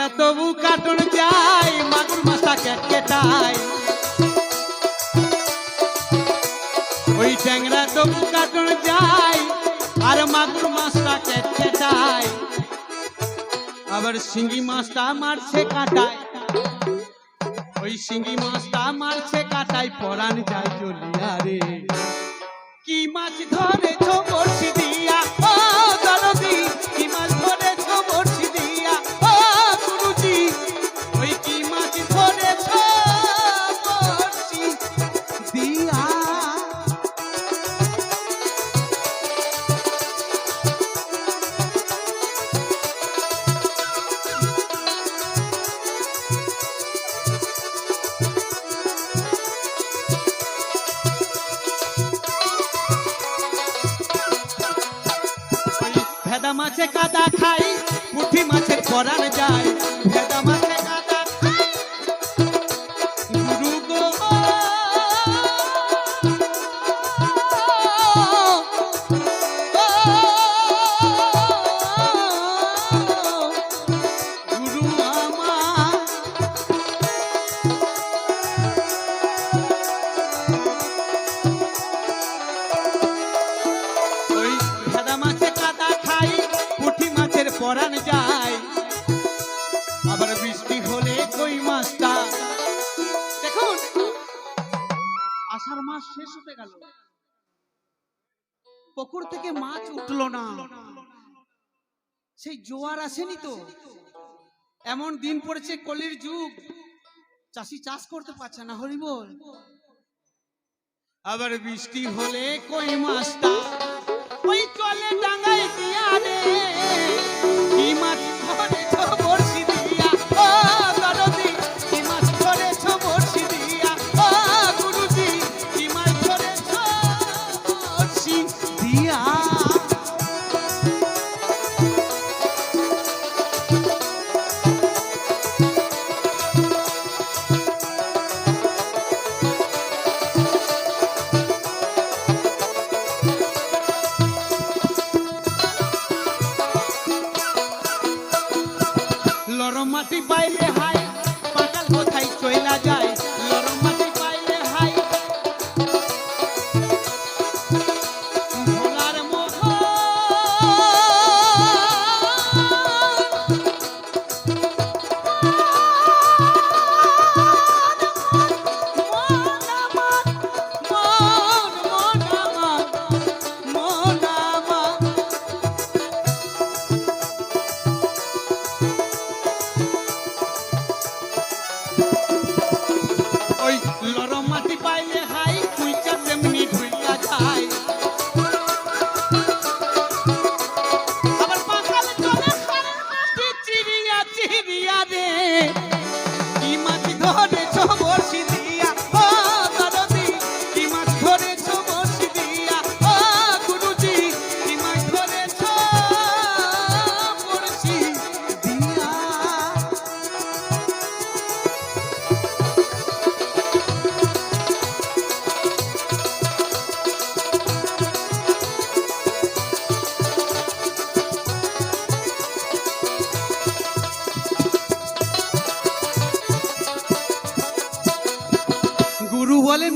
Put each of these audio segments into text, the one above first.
ট্যাংরা তবু কাটুন যায় মাগুর মাছটা কেটায় ওই ট্যাংরা তবু কাটুন যায় আর মাগুর মাছটা কেটায় আবার শিঙ্গি মাছটা মারছে কাটায়। ওই শিঙ্গি মাছটা মারছে কাটায় পরান যায় চলিয়া রে। কি মাছ ধরেছ বড়শি দিয়া? মাছে কাদা খাই পুঁটি মাছের পরান যায় পরান যায়। আবার বৃষ্টি হলে কই মাছটা? দেখুন, আষাঢ় মাস শেষ হতে গেল। পুকুর থেকে মাছ উঠল না। সেই জোয়ার আসেনি তো? এমন দিন পড়েছে কলির যুগ। চাষি চাষ করতে পারছে না হরি বল আবার বৃষ্টি হলে কই মাছটা? ওই চলে ডাঙায় লরম মাটি পাইলে হাই পাতাল কোথায় চইলা যায়?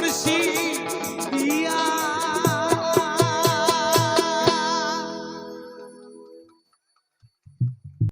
por see.